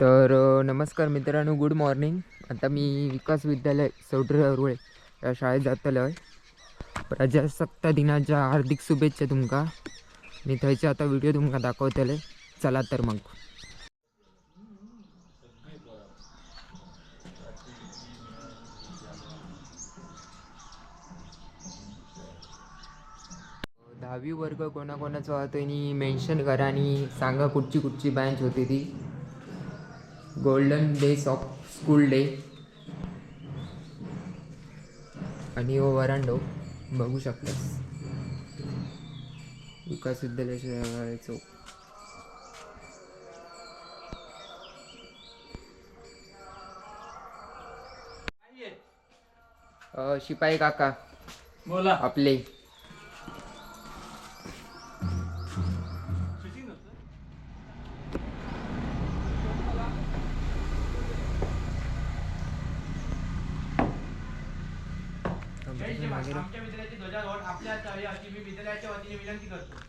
तर नमस्कार मित्रांनो गुड मॉर्निंग. आता मी विकास विद्यालय चौधरी अरुळे या शाळेत जातलो आहे. प्रजासत्ता दिनाच्या हार्दिक शुभेच्छा तुमका. मी थंयचे आता व्हिडिओ तुमका दाखवतले. चला तर मग. दहावी वर्ग कोणाकोणाचा हा त्यांनी मेन्शन करा आणि सांगा कुठची कुठची बँच होती ती. Golden days of school day आणि हो वरांडो बघू शकतास. विकास विद्यालय चौक शिपाई काका. बोला. आपले. आमच्या विद्यालयाची ध्वजारोहण आपल्या अशी मी विद्यालयाच्या वतीने विनंती करतो.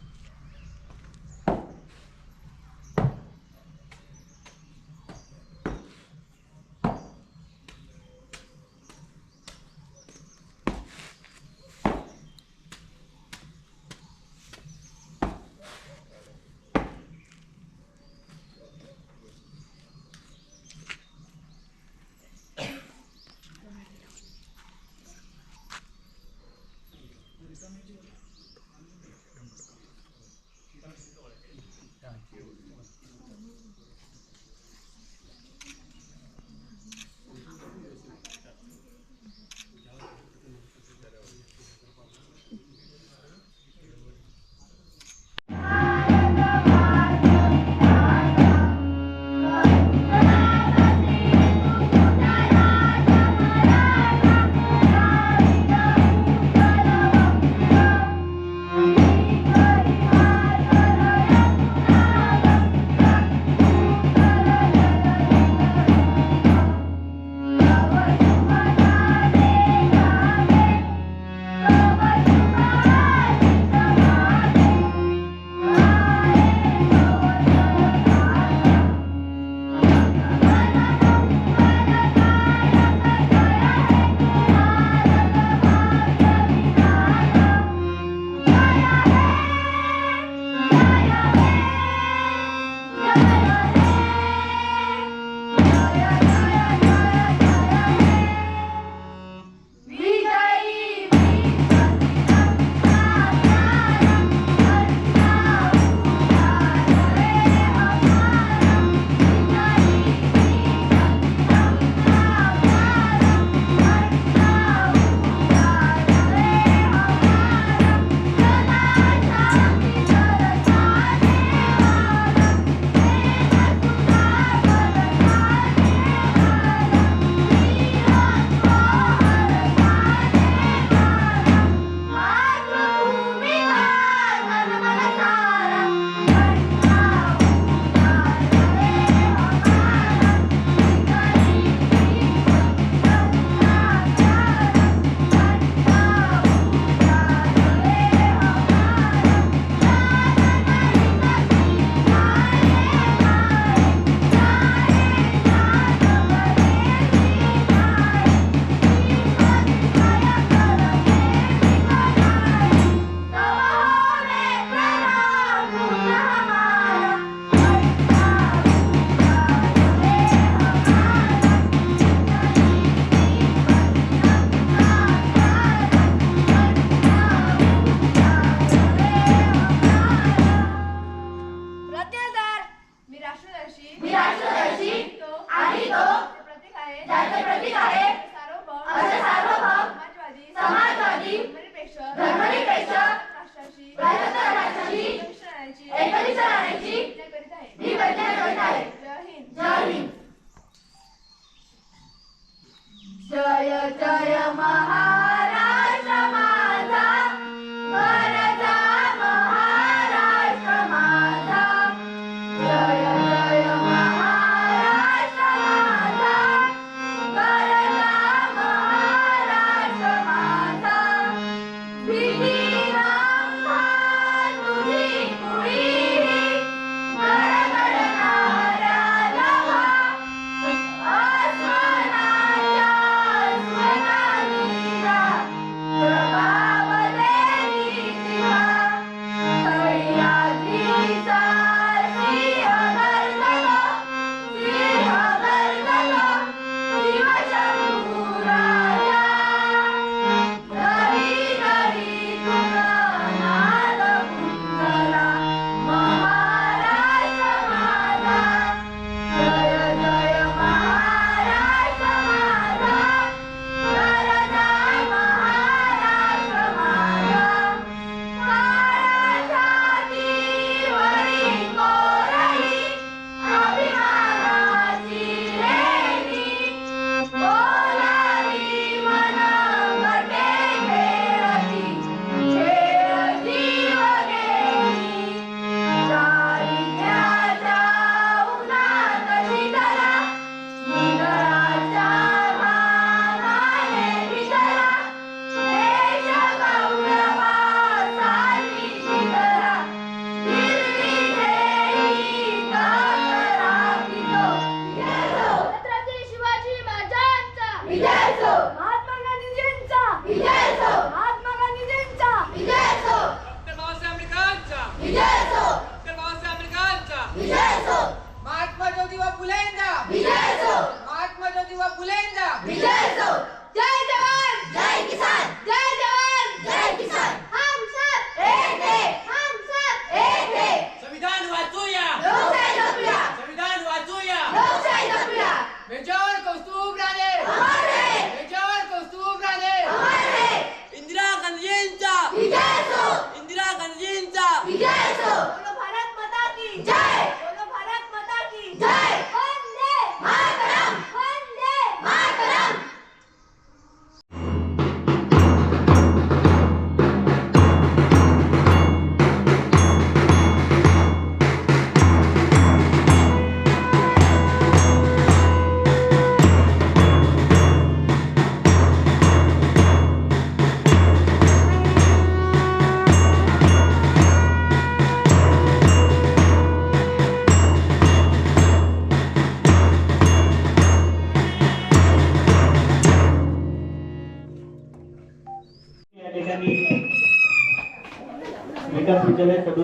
Brasil! Né?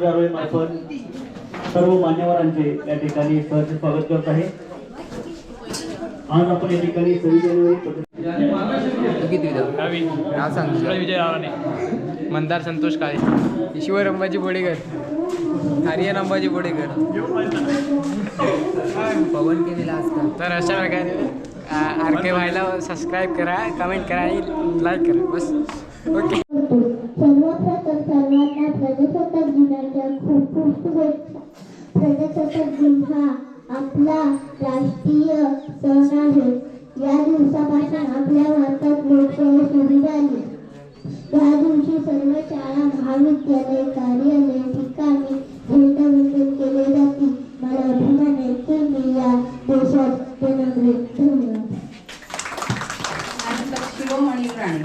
सदुरारोळे मार्फत सर्व मान्यवरांचे या ठिकाणी सहर्ष स्वागत करत आहे. आज आपण या ठिकाणी सव्वीस जानेवारी नाव सांग. विजय मंदार संतोष काळे. ईश्वर अंबाजी बोडेकर. आर्यन अंबाजी बोडेकर. पवन केलेला असता तर अशा प्रकारे आर के व्हायला सबस्क्राईब करा कमेंट करा आणि लाईक करा. बस. ओके आपला राष्ट्रीय सण आहे. या दिवसापासून आपल्या भारतात लोकशाही सुरू झाली. या दिवशी सर्व शाळा महाविद्यालय कार्यालय ठिकाणी झेंडावंदन केले जाते मला अभिमान आहे की मी या देशात जन्मले. धन्यवाद. शिरोमणी प्राणी.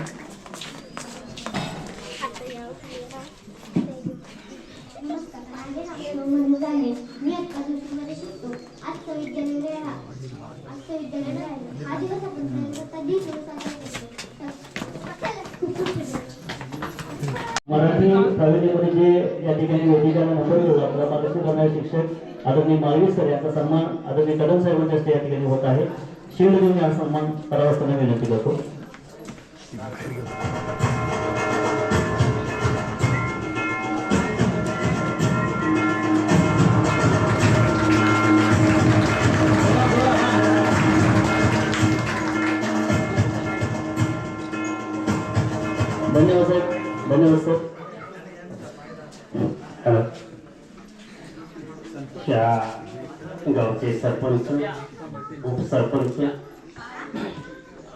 नमस्कार माझे नाव मधु झाले मी आता दुसरीमध्ये शिकतो. आजचं विद्यालय आजचं विद्यालय राहिलं हा दिवस आपण आपल्याला मराठी प्रावीण्यमध्ये जे या ठिकाणी वेदिकाला नंबर घेऊन आपला मार्गदर्शन करणारे शिक्षक आदरणीय माळवी सर यांचा सन्मान आदरणीय कदम साहेबांच्या हस्ते या ठिकाणी होत आहे. शिल्ड हा सन्मान करावा असताना विनंती करतो. धन्यवाद सर हॅलो त्या गावचे सरपंच उपसरपंच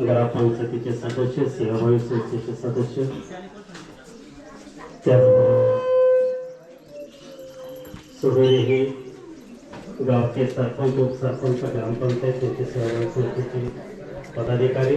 ग्रामपंचायतीचे सदस्य सेवाभावी संस्थेचे सदस्य त्याचबरोबर हे गावचे सरपंच उपसरपंच ग्रामपंचायतीचे सेवाभावी संस्थेचे पदाधिकारी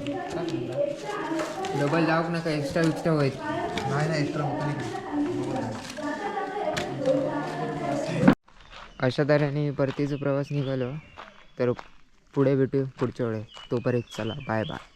जाऊक नका एक्स्ट्रा एक्स्ट्रा होईल नाही नाही एक्स्ट्रा अशा तऱ्हेने परतीचा प्रवास निघालो तर पुढे भेटू पुढच्या वेळेस तोपर्यंत चला बाय बाय